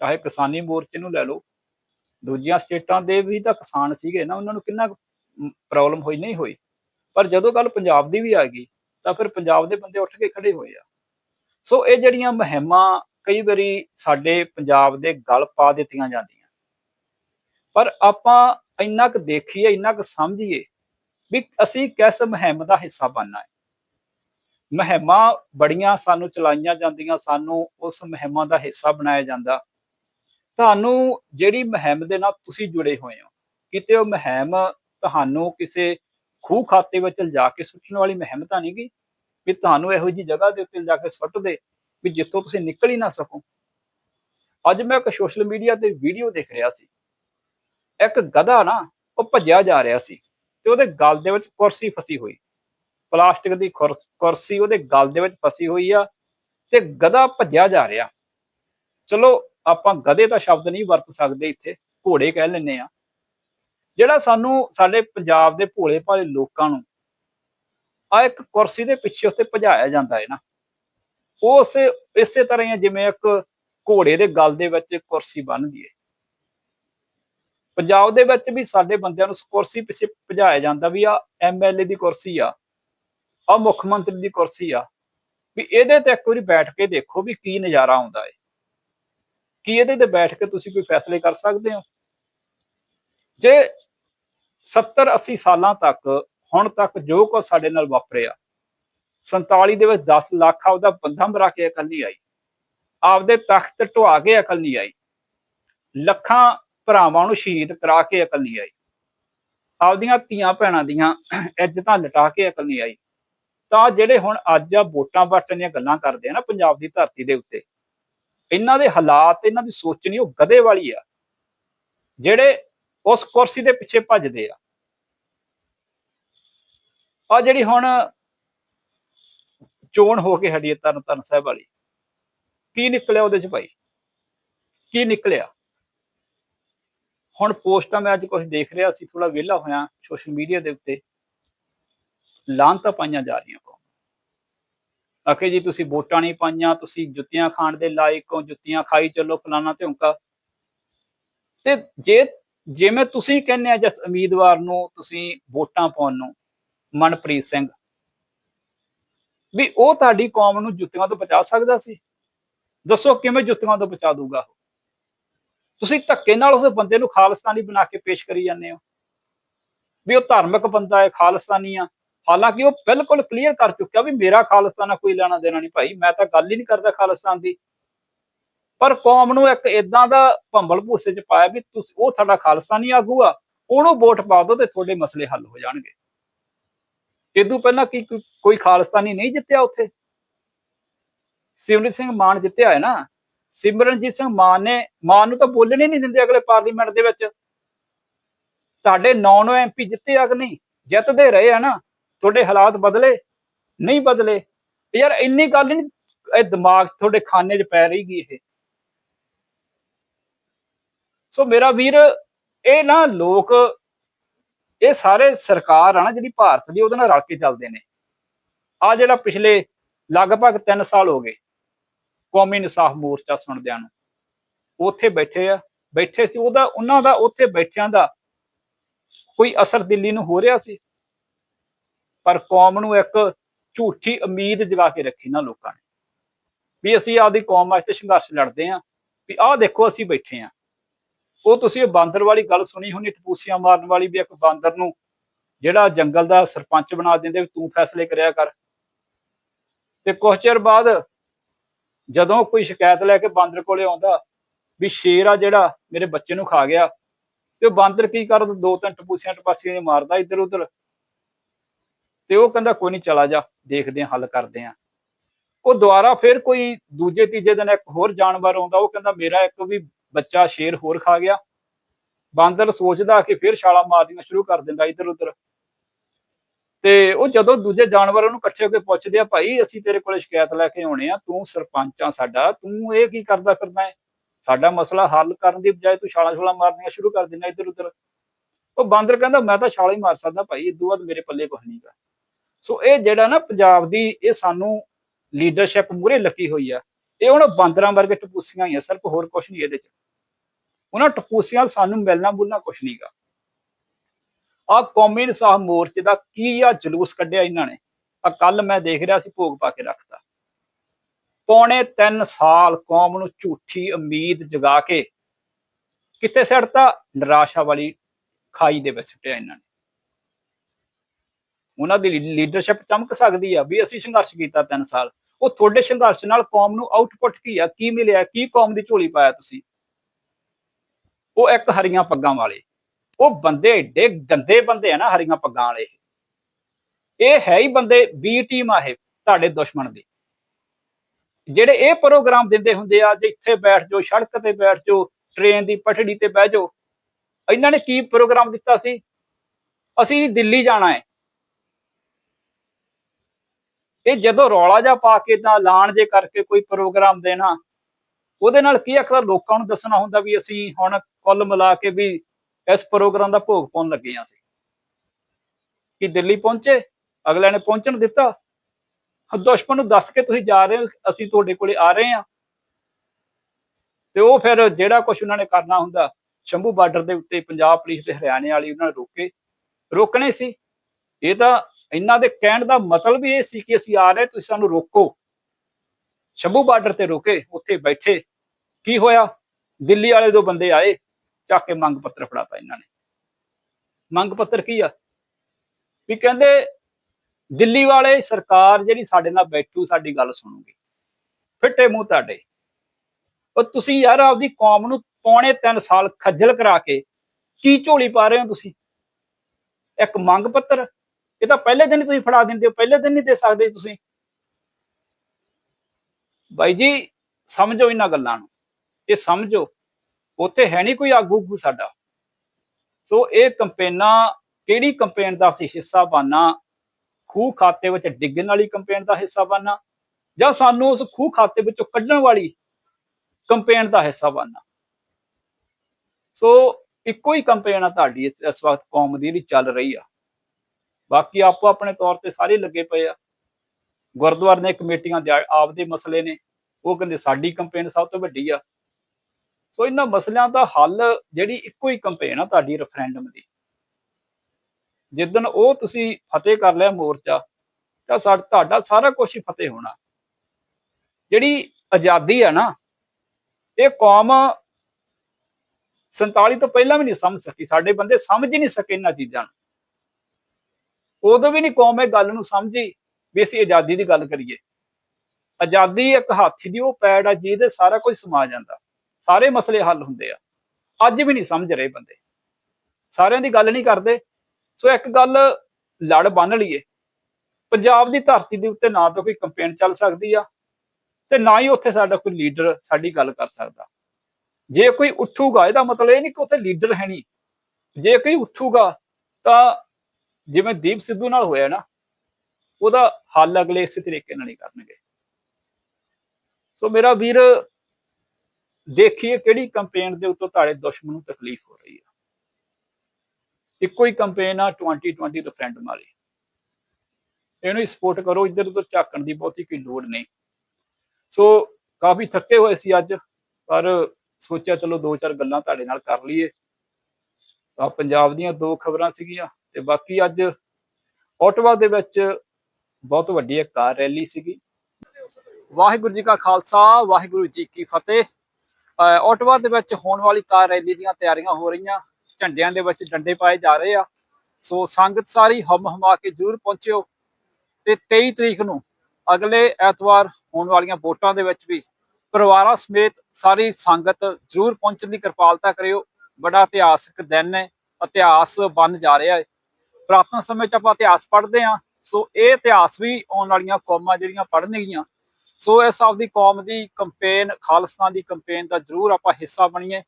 ਚਾਹੇ ਕਿਸਾਨੀ ਮੋਰਚੇ ਨੂੰ ਲੈ ਲਓ, ਦੂਜੀਆਂ ਸਟੇਟਾਂ ਦੇ ਵੀ ਤਾਂ ਕਿਸਾਨ ਸੀਗੇ ਨਾ, ਉਹਨਾਂ ਨੂੰ ਕਿੰਨਾ ਪ੍ਰੋਬਲਮ ਹੋਈ ਨਹੀਂ ਹੋਈ। ਪਰ ਜਦੋਂ ਗੱਲ ਪੰਜਾਬ ਦੀ ਵੀ ਆ ਗਈ, ਤਾਂ ਫਿਰ ਪੰਜਾਬ ਦੇ ਬੰਦੇ ਉੱਠ ਕੇ ਖੜੇ ਹੋਏ ਆ। ਸੋ ਇਹ ਜਿਹੜੀਆਂ ਮੁਹਿੰਮਾਂ ਕਈ ਵਾਰੀ ਸਾਡੇ ਪੰਜਾਬ ਦੇ ਗਲ ਪਾ ਦਿੱਤੀਆਂ ਜਾਂਦੀਆਂ। ਪਰ ਆਪਾਂ ਇੰਨਾ ਕੁ ਦੇਖੀਏ, ਇੰਨਾ ਕੁ ਸਮਝੀਏ ਵੀ ਅਸੀਂ ਕਿਸ ਮੁਹਿੰਮ ਦਾ ਹਿੱਸਾ ਬਣਨਾ ਹੈ। ਮਹਿਮਾਂ ਬੜੀਆਂ ਸਾਨੂੰ ਚਲਾਈਆਂ ਜਾਂਦੀਆਂ, ਸਾਨੂੰ ਉਸ ਮਹਿਮਾਂ ਦਾ ਹਿੱਸਾ ਬਣਾਇਆ ਜਾਂਦਾ। ਤੁਹਾਨੂੰ ਜਿਹੜੀ ਮੁਹਿੰਮ ਦੇ ਨਾਲ ਤੁਸੀਂ ਜੁੜੇ ਹੋਏ ਹੋ, ਕਿਤੇ ਉਹ ਮੁਹਿੰਮ ਤੁਹਾਨੂੰ ਕਿਸੇ ਖੂਹ ਖਾਤੇ ਵਿੱਚ ਲਿਜਾ ਕੇ ਸੁੱਟਣ ਵਾਲੀ ਮੁਹਿੰਮ ਤਾਂ ਨਹੀਂ ਗੀ ਵੀ ਤੁਹਾਨੂੰ ਇਹੋ ਜੀ ਜਗ੍ਹਾ ਦੇ ਉੱਤੇ ਜਾ ਕੇ ਸੁੱਟ ਦੇ ਵੀ ਜਿੱਥੋਂ ਤੁਸੀਂ ਨਿਕਲ ਹੀ ਨਾ ਸਕੋ। ਅੱਜ ਮੈਂ ਇੱਕ ਸੋਸ਼ਲ ਮੀਡੀਆ ਤੇ ਵੀਡੀਓ ਦੇਖ ਰਿਹਾ ਸੀ। ਇੱਕ ਗਧਾ ਨਾ, ਉਹ ਭੱਜਿਆ ਜਾ ਰਿਹਾ ਸੀ ਤੇ ਉਹਦੇ ਗਲ ਦੇ ਵਿੱਚ ਕੁਰਸੀ ਫਸੀ ਹੋਈ। ਪਲਾਸਟਿਕ ਦੀ ਖੁਰ- ਕੁਰਸੀ ਉਹਦੇ ਗਲ ਦੇ ਵਿੱਚ ਫਸੀ ਹੋਈ ਆ ਤੇ ਗਧਾ ਭੱਜਿਆ ਜਾ ਰਿਹਾ। ਚਲੋ, ਆਪਾਂ ਗਧੇ ਦਾ ਸ਼ਬਦ ਨਹੀਂ ਵਰਤ ਸਕਦੇ ਇੱਥੇ, ਘੋੜੇ ਕਹਿ ਲੈਨੇ ਆ। ਜਿਹੜਾ ਸਾਨੂੰ ਸਾਡੇ ਪੰਜਾਬ ਦੇ ਭੋਲੇ ਭਾਲੇ ਲੋਕਾਂ ਨੂੰ ਆ ਇੱਕ ਕੁਰਸੀ ਦੇ ਪਿੱਛੇ ਉੱਤੇ ਭਜਾਇਆ ਜਾਂਦਾ ਹੈ ਨਾ। ਉਹ ਉਸੇ, ਇਸੇ ਤਰ੍ਹਾਂ ਹੀ ਜਿਵੇਂ ਇੱਕ ਘੋੜੇ ਦੇ ਗਲ ਦੇ ਵਿੱਚ ਕੁਰਸੀ ਬੰਨ੍ਹਦੀ ਹੈ ਪੰਜਾਬ ਦੇ ਵਿੱਚ ਵੀ ਸਾਡੇ ਬੰਦਿਆਂ ਨੂੰ ਕੁਰਸੀ ਪਿੱਛੇ ਭਜਾਇਆ ਜਾਂਦਾ ਵੀ ਆ ਐਮਐਲਏ ਦੀ ਕੁਰਸੀ ਆ ਆ ਮੁੱਖ ਮੰਤਰੀ ਦੀ ਕੁਰਸੀ ਆ, ਵੀ ਇਹਦੇ ਤੇ ਇੱਕ ਵਾਰੀ ਬੈਠ ਕੇ ਦੇਖੋ ਵੀ ਕੀ ਨਜ਼ਾਰਾ ਆਉਂਦਾ ਹੈ। ਕੀ ਇਹਦੇ ਤੇ ਬੈਠ ਕੇ ਤੁਸੀਂ ਕੋਈ ਫੈਸਲੇ ਕਰ ਸਕਦੇ ਹੋ? ਜੇ 70 80 ਸਾਲਾਂ ਤੱਕ ਹੁਣ ਤੱਕ ਜੋ ਕੁਝ ਸਾਡੇ ਨਾਲ ਵਾਪਰਿਆ। 47 ਦੇ ਵਿੱਚ 10 ਲੱਖ ਆਪਦਾ ਬੰਦਾ ਮਰਾ ਕੇ ਅਕਲ ਨਹੀਂ ਆਈ। ਆਪਦੇ ਤਖਤ ਢਵਾ ਕੇ ਅਕਲ ਨਹੀਂ ਆਈ। ਲੱਖਾਂ ਭਰਾਵਾਂ ਨੂੰ ਸ਼ਹੀਦ ਕਰਾ ਕੇ ਅਕਲ ਨਹੀਂ ਆਈ। ਆਪਦੀਆਂ ਧੀਆਂ ਭੈਣਾਂ ਦੀਆਂ ਇੱਜ਼ਤਾਂ ਲਟਾ ਕੇ ਅਕਲ ਨਹੀਂ ਆਈ। ਤਾਂ ਜਿਹੜੇ ਹੁਣ ਅੱਜ ਆ ਵੋਟਾਂ ਵਟਣ ਦੀਆਂ ਗੱਲਾਂ ਕਰਦੇ ਆ ਨਾ ਪੰਜਾਬ ਦੀ ਧਰਤੀ ਦੇ ਉੱਤੇ, ਇਹਨਾਂ ਦੇ ਹਾਲਾਤ, ਇਹਨਾਂ ਦੀ ਸੋਚਣੀ ਉਹ ਗਧੇ ਵਾਲੀ ਆ। ਜਿਹੜੇ ਉਸ ਕੁਰਸੀ ਦੇ ਪਿੱਛੇ ਭੱਜਦੇ ਆ। ਆ ਜਿਹੜੀ ਹੁਣ ਚੋਣ ਹੋ ਕੇ ਹੜੀ ਤਰਨ ਤਰਨ ਸਾਹਿਬ ਵਾਲੀ, ਕੀ ਨਿਕਲਿਆ ਉਹਦੇ ਚ ਭਾਈ? ਕੀ ਨਿਕਲਿਆ? ਹੁਣ ਪੋਸਟਾਂ ਮੈਂ ਅੱਜ ਕੁਝ ਦੇਖ ਰਿਹਾ ਸੀ ਥੋੜਾ ਵਿਹਲਾ ਹੋਇਆ ਸੋਸ਼ਲ ਮੀਡੀਆ ਦੇ ਉੱਤੇ। ਲਾਂਤਾਂ ਪਾਈਆਂ ਜਾ ਰਹੀਆਂ ਕੋ ਆਖੇ ਜੀ, ਤੁਸੀਂ ਵੋਟਾਂ ਨਹੀਂ ਪਾਈਆਂ, ਤੁਸੀਂ ਜੁੱਤੀਆਂ ਖਾਣ ਦੇ ਲਾਇਕ ਹੋ, ਜੁੱਤੀਆਂ ਖਾਈ ਚੱਲੋ, ਫਲਾਣਾ ਧਿਉਂਕਾ ਤੇ ਜੇ ਜਿਵੇਂ ਤੁਸੀਂ ਕਹਿੰਦੇ ਆ, ਜਿਸ ਉਮੀਦਵਾਰ ਨੂੰ ਤੁਸੀਂ ਵੋਟਾਂ ਪਾਉਣ ਨੂੰ ਮਨਪ੍ਰੀਤ ਸਿੰਘ। ਵੀ ਉਹ ਤੁਹਾਡੀ ਕੌਮ ਨੂੰ ਜੁੱਤੀਆਂ ਤੋਂ ਬਚਾ ਸਕਦਾ ਸੀ? ਦੱਸੋ ਕਿਵੇਂ ਜੁੱਤੀਆਂ ਤੋਂ ਬਚਾ ਦੂਗਾ ਉਹ? ਤੁਸੀਂ ਧੱਕੇ ਨਾਲ ਉਸ ਬੰਦੇ ਨੂੰ ਖਾਲਿਸਤਾਨੀ ਬਣਾ ਕੇ ਪੇਸ਼ ਕਰੀ ਜਾਂਦੇ ਹੋ। ਵੀ ਉਹ ਧਾਰਮਿਕ ਬੰਦਾ ਹੈ, ਖਾਲਿਸਤਾਨੀ ਆ। ਹਾਲਾਂਕਿ ਉਹ ਬਿਲਕੁਲ ਕਲੀਅਰ ਕਰ ਚੁੱਕਿਆ ਵੀ ਮੇਰਾ ਖਾਲਿਸਤਾਨ ਕੋਈ ਲੈਣਾ ਦੇਣਾ ਨਹੀਂ ਭਾਈ। ਮੈਂ ਤਾਂ ਗੱਲ ਹੀ ਨਹੀਂ ਕਰਦਾ ਖਾਲਿਸਤਾਨ ਦੀ। ਪਰ ਕੌਮ ਨੂੰ ਇੱਕ ਇਦਾਂ ਦਾ ਭੰਬਲ ਭੂਸੇ ਚ ਪਾਇਆ ਵੀ ਤੁਸੀਂ, ਉਹ ਤੁਹਾਡਾ ਖਾਲਿਸਤਾਨੀ ਆਗੂ ਆ, ਉਹਨੂੰ ਵੋਟ ਪਾ ਦਿਓ ਤੇ ਤੁਹਾਡੇ ਮਸਲੇ ਹੱਲ ਹੋ ਜਾਣਗੇ। ਇਦੋਂ ਪਹਿਲਾਂ ਕੀ ਕੋਈ- ਕੋਈ ਖਾਲਿਸਤਾਨੀ ਨਹੀਂ ਜਿੱਤਿਆ ਉੱਥੇ? ਸਿਮਰਨਜੀਤ ਸਿੰਘ ਮਾਨ ਜਿੱਤਿਆ ਹੈ ਨਾ? ਸਿਮਰਨਜੀਤ ਸਿੰਘ ਮਾਨ ਨੇ ਮਾਨ ਨੂੰ ਤਾਂ ਬੋਲਣ ਹੀ ਨਹੀਂ ਦਿੰਦੇ ਅਗਲੇ ਪਾਰਲੀਮੈਂਟ ਦੇ ਵਿੱਚ। ਤੁਹਾਡੇ 9 ਐਮਪੀ ਜਿੱਤੇ ਆ ਕਿ ਨਹੀਂ? ਜਿੱਤਦੇ ਰਹੇ ਆ ਨਾ? ਤੁਹਾਡੇ ਹਾਲਾਤ ਬਦਲੇ? ਨਹੀਂ ਬਦਲੇ? ਯਾਰ ਇੰਨੀ ਗੱਲ ਨਹੀਂ, ਇਹ ਦਿਮਾਗ 'ਚ ਤੁਹਾਡੇ ਖਾਨੇ 'ਚ ਪੈ ਰਹੀ ਗਈ ਇਹ। ਸੋ ਮੇਰਾ ਵੀਰ, ਇਹ ਨਾ ਲੋਕ ਇਹ ਸਾਰੇ ਸਰਕਾਰ ਆ ਨਾ ਜਿਹੜੀ ਭਾਰਤ ਦੀ, ਉਹਦੇ ਨਾਲ ਰਲ ਕੇ ਚੱਲਦੇ ਨੇ। ਆ ਜਿਹੜਾ ਪਿਛਲੇ ਲਗਭਗ 3 ਸਾਲ ਹੋ ਗਏ, ਕੌਮੀ ਇਨਸਾਫ ਮੋਰਚਾ ਸੁਣਦਿਆਂ ਨੂੰ। ਉੱਥੇ ਬੈਠੇ ਆ, ਬੈਠੇ ਸੀ, ਉਹਦਾ, ਉਹਨਾਂ ਦਾ ਉੱਥੇ ਬੈਠਿਆਂ ਦਾ ਕੋਈ ਅਸਰ ਦਿੱਲੀ ਨੂੰ ਹੋ ਰਿਹਾ ਸੀ? ਪਰ ਕੌਮ ਨੂੰ ਇੱਕ ਝੂਠੀ ਉਮੀਦ ਜਗਾ ਕੇ ਰੱਖੀ ਨਾ ਲੋਕਾਂ ਨੇ। ਵੀ ਅਸੀਂ ਆਪਦੀ ਕੌਮ ਵਾਸਤੇ ਸੰਘਰਸ਼ ਲੜਦੇ ਆਂ ਵੀ ਆਹ ਦੇਖੋ ਅਸੀਂ ਬੈਠੇ ਆਂ ਉਹ ਤੁਸੀਂ ਇਹ ਬਾਂਦਰ ਵਾਲੀ ਗੱਲ ਸੁਣੀ ਹੋਣੀ, ਟਪੂਸੀਆਂ ਮਾਰਨ ਵਾਲੀ ਵੀ ਇੱਕ ਬਾਂਦਰ ਨੂੰ, ਜਿਹੜਾ ਜੰਗਲ ਦਾ ਸਰਪੰਚ ਬਣਾ ਦਿੰਦੇ ਵੀ ਤੂੰ ਫੈਸਲੇ ਕਰਿਆ ਕਰ। ਤੇ ਕੁਝ ਚਿਰ ਬਾਅਦ ਜਦੋਂ ਕੋਈ ਸ਼ਿਕਾਇਤ ਲੈ ਕੇ ਬਾਂਦਰ ਕੋਲੇ ਆਉਂਦਾ ਵੀ ਸ਼ੇਰ ਆ ਜਿਹੜਾ ਮੇਰੇ ਬੱਚੇ ਨੂੰ ਖਾ ਗਿਆ, ਤੇ ਉਹ ਬਾਂਦਰ ਕੀ ਕਰਦਾ? ਦੋ ਤਿੰਨ ਟਪੂਸੀਆਂ ਟਪਾਸੀਆਂ ਨੇ ਮਾਰਦਾ ਇੱਧਰ ਉੱਧਰ ਤੇ ਉਹ ਕਹਿੰਦਾ, ਕੋਈ ਨਹੀਂ, ਚਲਾ ਜਾ, ਦੇਖਦੇ ਆਂ ਹੱਲ ਕਰਦੇ ਆ ਉਹ ਦੁਬਾਰਾ ਫਿਰ ਕੋਈ ਦੂਜੇ ਤੀਜੇ ਦਿਨ ਇੱਕ ਹੋਰ ਜਾਨਵਰ ਆਉਂਦਾ, ਉਹ ਕਹਿੰਦਾ, ਮੇਰਾ ਇੱਕ ਵੀ ਬੱਚਾ ਸ਼ੇਰ ਹੋਰ ਖਾ ਗਿਆ। ਬਾਂਦਰ ਸੋਚਦਾ ਕਿ ਫਿਰ ਛਾਲਾਂ ਮਾਰਨੀਆਂ ਸ਼ੁਰੂ ਕਰ ਦਿੰਦਾ ਇੱਧਰ ਉੱਧਰ। ਤੇ ਉਹ ਜਦੋਂ ਦੂਜੇ ਜਾਨਵਰ ਉਹਨੂੰ ਇਕੱਠੇ ਹੋ ਕੇ ਪੁੱਛਦੇ ਆ, ਭਾਈ, ਅਸੀਂ ਤੇਰੇ ਕੋਲ ਸ਼ਿਕਾਇਤ ਲੈ ਕੇ ਆਉਣੇ ਆ, ਤੂੰ ਸਰਪੰਚ ਆ ਸਾਡਾ, ਤੂੰ ਇਹ ਕੀ ਕਰਦਾ ਫਿਰਦਾ ਹੈ ਸਾਡਾ ਮਸਲਾ ਹੱਲ ਕਰਨ ਦੀ ਬਜਾਏ ਤੂੰ ਛਾਲਾਂ ਛਾਲਾਂ ਮਾਰਨੀਆਂ ਸ਼ੁਰੂ ਕਰ ਦਿੰਦਾ ਇੱਧਰ ਉੱਧਰ। ਉਹ ਬਾਂਦਰ ਕਹਿੰਦਾ, ਮੈਂ ਤਾਂ ਛਾਲਾ ਹੀ ਮਾਰ ਸਕਦਾ ਭਾਈ ਇਦੋਂ ਬਾਅਦ ਮੇਰੇ ਪੱਲੇ ਕੁਝ ਨਹੀਂਗਾ ਸੋ ਇਹ ਜਿਹੜਾ ਨਾ ਪੰਜਾਬ ਦੀ, ਇਹ ਸਾਨੂੰ ਲੀਡਰਸ਼ਿਪ ਮੂਰੇ ਲੱਗੀ ਹੋਈ ਆ। ਇਹ ਹੁਣ ਬਾਂਦਰਾਂ ਵਰਗੇ ਟਪੂਸੀਆਂ ਹੀ ਆ, ਸਿਰਫ ਹੋਰ ਕੁਝ ਨਹੀਂ ਇਹਦੇ ਚ। ਉਹਨਾਂ ਟਪੂਸੀਆਂ ਸਾਨੂੰ ਮਿਲਣਾ ਬੁਲਣਾ ਕੁਝ ਨਹੀਂਗਾ ਆ ਕੌਮੀ ਇਨਸਾਫ ਮੋਰਚੇ ਦਾ ਕੀ ਆ ਜਲੂਸ ਕੱਢਿਆ ਇਹਨਾਂ ਨੇ? ਆ ਕੱਲ ਮੈਂ ਦੇਖ ਰਿਹਾ ਸੀ ਭੋਗ ਪਾ ਕੇ ਰੱਖਤਾ ਪੌਣੇ 3 ਸਾਲ ਕੌਮ ਨੂੰ ਝੂਠੀ ਉਮੀਦ ਜਗਾ ਕੇ ਕਿੱਥੇ ਸੜਤਾ ਨਿਰਾਸ਼ਾ ਵਾਲੀ ਖਾਈ ਦੇ ਵਿੱਚ ਸੁੱਟਿਆ ਇਹਨਾਂ ਨੇ। ਉਹਨਾਂ ਦੀ ਲੀਡਰਸ਼ਿਪ ਚਮਕ ਸਕਦੀ ਆ ਵੀ ਅਸੀਂ ਸੰਘਰਸ਼ ਕੀਤਾ 3 ਸਾਲ। ਉਹ ਤੁਹਾਡੇ ਸੰਘਰਸ਼ ਨਾਲ ਕੌਮ ਨੂੰ ਆਊਟਪੁੱਟ ਕੀ ਆ? ਕੀ ਮਿਲਿਆ? ਕੀ ਕੌਮ ਦੀ ਝੋਲੀ ਪਾਇਆ ਤੁਸੀਂ? ਉਹ ਇੱਕ ਹਰੀਆਂ ਪੱਗਾਂ ਵਾਲੇ। ਉਹ ਬੰਦੇ ਏਡੇ ਗੰਦੇ ਬੰਦੇ ਆ ਨਾ ਹਰੀਆਂ ਪੱਗਾਂ ਵਾਲੇ। ਇਹ ਹੈ ਹੀ ਬੰਦੇ ਬੀ ਟੀਮ ਆ ਇਹ, ਤੁਹਾਡੇ ਦੁਸ਼ਮਣ ਦੀ। ਜਿਹੜੇ ਇਹ ਪ੍ਰੋਗਰਾਮ ਦਿੰਦੇ ਹੁੰਦੇ ਆ, ਜੇ ਇੱਥੇ ਬੈਠ ਜਾਓ, ਸੜਕ ਤੇ ਬੈਠ ਜਾਓ, ਟ੍ਰੇਨ ਦੀ ਪਟੜੀ ਤੇ ਬਹਿ ਜਾਓ, ਇਹਨਾਂ ਨੇ ਕੀ ਪ੍ਰੋਗਰਾਮ ਦਿੱਤਾ ਸੀ? ਅਸੀਂ ਦਿੱਲੀ ਜਾਣਾ ਹੈ। ਇਹ ਜਦੋਂ ਰੌਲਾ ਜਾ ਪਾ ਕੇ ਤਾਂ ਐਲਾਨ ਜੇ ਕਰਕੇ ਕੋਈ ਪ੍ਰੋਗਰਾਮ ਦੇਣਾ ਉਹਦੇ ਨਾਲ ਕੀ ਅਕਸਰ ਲੋਕਾਂ ਨੂੰ ਦੱਸਣਾ ਹੁੰਦਾ ਵੀ ਅਸੀਂ ਹੁਣ ਕੁੱਲ ਮਿਲਾ ਕੇ ਵੀ ਇਸ ਪ੍ਰੋਗਰਾਮ ਦਾ ਭੋਗ ਪਾਉਣ ਲੱਗੇ ਹਾਂ ਅਸੀਂ। ਕਿ ਦਿੱਲੀ ਪਹੁੰਚੇ ਅਗਲੇ ਨੇ ਪਹੁੰਚਣ ਦਿੱਤਾ। ਦੁਸ਼ਮਣ ਨੂੰ ਦੱਸ ਕੇ ਤੁਸੀਂ ਜਾ ਰਹੇ ਹੋ, ਅਸੀਂ ਤੁਹਾਡੇ ਕੋਲੇ ਆ ਰਹੇ ਹਾਂ। ਤੇ ਉਹ ਫਿਰ ਜਿਹੜਾ ਕੁਝ ਉਹਨਾਂ ਨੇ ਕਰਨਾ ਹੁੰਦਾ, ਸ਼ੰਭੂ ਬਾਰਡਰ ਦੇ ਉੱਤੇ ਪੰਜਾਬ ਪੁਲਿਸ ਤੇ ਹਰਿਆਣੇ ਵਾਲੀ ਉਹਨਾਂ ਨੇ ਰੋਕੇ। ਰੋਕਣੇ ਸੀ। ਇਹ ਤਾਂ ਇਹਨਾਂ ਦੇ ਕਹਿਣ ਦਾ ਮਤਲਬ ਹੀ ਇਹ ਸੀ ਕਿ ਅਸੀਂ ਆ ਰਹੇ, ਤੁਸੀਂ ਸਾਨੂੰ ਰੋਕੋ। ਸ਼ੰਭੂ ਬਾਰਡਰ ਤੇ ਰੋਕੇ, ਉੱਥੇ ਬੈਠੇ। ਕੀ ਹੋਇਆ? ਦਿੱਲੀ ਵਾਲੇ ਦੋ ਬੰਦੇ ਆਏ, ਚੱਕ ਕੇ ਮੰਗ ਪੱਤਰ ਫੜਾ ਫੜਾਤਾ ਇਹਨਾਂ ਨੇ। ਮੰਗ ਪੱਤਰ ਕੀ ਆ? ਵੀ ਕਹਿੰਦੇ, ਦਿੱਲੀ ਵਾਲੇ ਸਰਕਾਰ ਜਿਹੜੀ ਸਾਡੇ ਨਾਲ ਬੈਠੂ, ਸਾਡੀ ਗੱਲ ਸੁਣੂਗੀ। ਫਿੱਟੇ ਮੂੰਹ ਤੁਹਾਡੇ। ਉਹ ਤੁਸੀਂ ਯਾਰ ਆਪਦੀ ਕੌਮ ਨੂੰ ਪੌਣੇ 3 ਸਾਲ ਖੱਜਲ ਕਰਾ ਕੇ ਕੀ ਝੋਲੀ ਪਾ ਰਹੇ ਹੋ ਤੁਸੀਂ? ਇੱਕ ਮੰਗ ਪੱਤਰ? ਇਹ ਤਾਂ ਪਹਿਲੇ ਦਿਨ ਹੀ ਤੁਸੀਂ ਫੜਾ ਦਿੰਦੇ ਹੋ, ਪਹਿਲੇ ਦਿਨ ਨਹੀਂ ਦੇ ਸਕਦੇ ਤੁਸੀਂ। ਬਾਈ ਜੀ, ਸਮਝੋ ਇਹਨਾਂ ਗੱਲਾਂ ਨੂੰ। ਇਹ ਸਮਝੋ, ਉੱਥੇ ਹੈ ਨਹੀਂ ਕੋਈ ਆਗੂ ਸਾਡਾ। ਸੋ ਇਹ ਕੰਪੇਨਾਂ, ਕਿਹੜੀ ਕੰਪੇਨ ਦਾ ਅਸੀਂ ਹਿੱਸਾ ਬਣਨਾ? ਖੂਹ ਖਾਤੇ ਵਿੱਚ ਡਿੱਗਣ ਵਾਲੀ ਕੰਪੇਨ ਦਾ ਹਿੱਸਾ ਬਣਨਾ? ਜਾਂ ਸਾਨੂੰ ਉਸ ਖੂਹ ਖਾਤੇ ਵਿੱਚੋਂ ਕੱਢਣ ਵਾਲੀ ਕੰਪੇਨ ਦਾ ਹਿੱਸਾ ਬਣਨਾ? ਸੋ ਇੱਕੋ ਹੀ ਕੰਪੇਨ ਆ ਤੁਹਾਡੀ ਇਸ ਵਕਤ ਕੌਮ ਦੀ ਜਿਹੜੀ ਚੱਲ ਰਹੀ ਆ। ਬਾਕੀ ਆਪੋ ਆਪਣੇ ਤੌਰ ਤੇ ਸਾਰੇ ਲੱਗੇ ਪਏ ਆ। ਗੁਰਦੁਆਰੇ ਨੇ ਕਮੇਟੀਆਂ ਦੇ ਆਪਦੇ ਮਸਲੇ ਨੇ। ਉਹ ਕਹਿੰਦੇ ਸਾਡੀ ਕੰਪੇਨ ਸਭ ਤੋਂ ਵੱਡੀ ਆ। ਸੋ ਇਹਨਾਂ ਮਸਲਿਆਂ ਦਾ ਹੱਲ ਜਿਹੜੀ ਇੱਕੋ ਹੀ ਕੰਪੇਨ ਆ ਤੁਹਾਡੀ ਰੈਫਰੈਂਡਮ ਦੀ। ਜਿੱਦਨ ਉਹ ਤੁਸੀਂ ਫਤਿਹ ਕਰ ਲਿਆ ਮੋਰਚਾ, ਤਾਂ ਸਾਡਾ ਤੁਹਾਡਾ ਸਾਰਾ ਕੁਝ ਹੀ ਫਤਿਹ ਹੋਣਾ। ਜਿਹੜੀ ਆਜ਼ਾਦੀ ਆ ਨਾ, ਇਹ ਕੌਮ 47 ਤੋਂ ਪਹਿਲਾਂ ਵੀ ਨਹੀਂ ਸਮਝ ਸਕੀ। ਸਾਡੇ ਬੰਦੇ ਸਮਝ ਹੀ ਨਹੀਂ ਸਕੇ ਇਹਨਾਂ ਚੀਜ਼ਾਂ ਨੂੰ। ਉਦੋਂ ਵੀ ਨਹੀਂ ਕੌਮ ਇਹ ਗੱਲ ਨੂੰ ਸਮਝੀ ਵੀ ਅਸੀਂ ਆਜ਼ਾਦੀ ਦੀ ਗੱਲ ਕਰੀਏ। ਆਜ਼ਾਦੀ ਇੱਕ ਹੱਥ ਦੀ ਉਹ ਪੈੜ ਆ ਜਿਹਦੇ ਸਾਰਾ ਕੁਝ ਸਮਾ ਜਾਂਦਾ। ਸਾਰੇ ਮਸਲੇ ਹੱਲ ਹੁੰਦੇ ਆ। ਅੱਜ ਵੀ ਨਹੀਂ ਸਮਝ ਰਹੇ ਬੰਦੇ। ਸਾਰਿਆਂ ਦੀ ਗੱਲ ਨਹੀਂ ਕਰਦੇ। ਸੋ ਇੱਕ ਗੱਲ ਲੜ ਬੰਨ ਲਈਏ। ਪੰਜਾਬ ਦੀ ਧਰਤੀ ਦੇ ਉੱਤੇ ਨਾ ਤਾਂ ਕੋਈ ਕੰਪੇਨ ਚੱਲ ਸਕਦੀ ਆ ਤੇ ਨਾ ਹੀ ਉੱਥੇ ਸਾਡਾ ਕੋਈ ਲੀਡਰ ਸਾਡੀ ਗੱਲ ਕਰ ਸਕਦਾ। ਜੇ ਕੋਈ ਉੱਠੂਗਾ, ਇਹਦਾ ਮਤਲਬ ਇਹ ਨਹੀਂ ਕਿ ਉੱਥੇ ਲੀਡਰ ਹੈ ਨਹੀਂ। ਜੇ ਕੋਈ ਉੱਠੂਗਾ, ਤਾਂ ਜਿਵੇਂ ਦੀਪ ਸਿੱਧੂ ਨਾਲ ਹੋਇਆ ਨਾ, ਉਹਦਾ ਹੱਲ ਅਗਲੇ ਇਸੇ ਤਰੀਕੇ ਨਾਲ ਹੀ ਕਰਨਗੇ। ਸੋ ਮੇਰਾ ਵੀਰ ਦੇਖੀਏ ਕਿਹੜੀ ਕੰਪੇਨ ਦੇ ਉੱਤੋਂ ਤੁਹਾਡੇ ਦੁਸ਼ਮਣ ਨੂੰ ਤਕਲੀਫ ਹੋ ਰਹੀ ਹੈ ਇੱਕੋ ਹੀ ਕੰਪੇਨ ਆ 2020 ਰੈਫਰੈਂਡਮ ਵਾਲੀ। ਇਹਨੂੰ ਸਪੋਰਟ ਕਰੋ, ਇੱਧਰ ਉੱਧਰ ਝਾਕਣ ਦੀ ਬਹੁਤੀ ਕੋਈ ਲੋੜ ਨਹੀਂ। ਸੋ ਕਾਫੀ ਥੱਕੇ ਹੋਏ ਸੀ ਅੱਜ, ਪਰ ਸੋਚਿਆ ਚਲੋ ਦੋ ਚਾਰ ਗੱਲਾਂ ਤੁਹਾਡੇ ਨਾਲ ਕਰ ਲਈਏ। ਆ ਪੰਜਾਬ ਦੀਆਂ ਦੋ ਖਬਰਾਂ ਸੀਗੀਆਂ ਤੇ ਬਾਕੀ ਅੱਜ ਓਟਵਾ ਦੇ ਵਿੱਚ ਬਹੁਤ ਵੱਡੀ ਇੱਕ ਕਾਰ ਰੈਲੀ ਸੀਗੀ। ਵਾਹਿਗੁਰੂ ਜੀ ਕਾ ਖਾਲਸਾ, ਵਾਹਿਗੁਰੂ ਜੀ ਕੀ ਫਤਿਹ। ਓਟਵਾ ਦੇ ਵਿੱਚ ਹੋਣ ਵਾਲੀ ਕਾਰ ਰੈਲੀ ਦੀਆਂ ਤਿਆਰੀਆਂ ਹੋ ਰਹੀਆਂ। ਝੰਡਿਆਂ ਦੇ ਵਿੱਚ ਡੰਡੇ ਪਾਏ ਜਾ ਰਹੇ ਆ। ਸੋ ਸੰਗਤ ਸਾਰੀ ਹਮ ਹਮਾ ਕੇ ਜ਼ਰੂਰ ਪਹੁੰਚਿਓ। ਤੇ 23 ਤਰੀਕ ਨੂੰ ਅਗਲੇ ਐਤਵਾਰ ਹੋਣ ਵਾਲੀਆਂ ਵੋਟਾਂ ਦੇ ਵਿੱਚ ਵੀ ਪਰਿਵਾਰਾਂ ਸਮੇਤ ਸਾਰੀ ਸੰਗਤ ਜ਼ਰੂਰ ਪਹੁੰਚਣ ਦੀ ਕਿਰਪਾਲਤਾ ਕਰਿਓ। ਬੜਾ ਇਤਿਹਾਸਕ ਦਿਨ ਹੈ। ਇਤਿਹਾਸ ਬਣ ਜਾ ਰਿਹਾ ਹੈ। ਪ੍ਰਾਤਨ ਸਮੇਂ 'ਚ ਆਪਾਂ ਇਤਿਹਾਸ ਪੜ੍ਹਦੇ ਆ ਸੋ ਇਹ ਇਤਿਹਾਸ ਵੀ ਆਉਣ ਵਾਲੀਆਂ ਕੌਮਾਂ ਜਿਹੜੀਆਂ ਪੜ੍ਹਨਗੀਆਂ ਸੋ ਇਸ ਆਪਦੀ ਕੌਮ ਦੀ ਕੰਪੇਨ ਖਾਲਸਤਾਨ ਦੀ ਕੰਪੇਨ ਦਾ ਜ਼ਰੂਰ ਆਪਾਂ ਹਿੱਸਾ ਬਣੀਏ।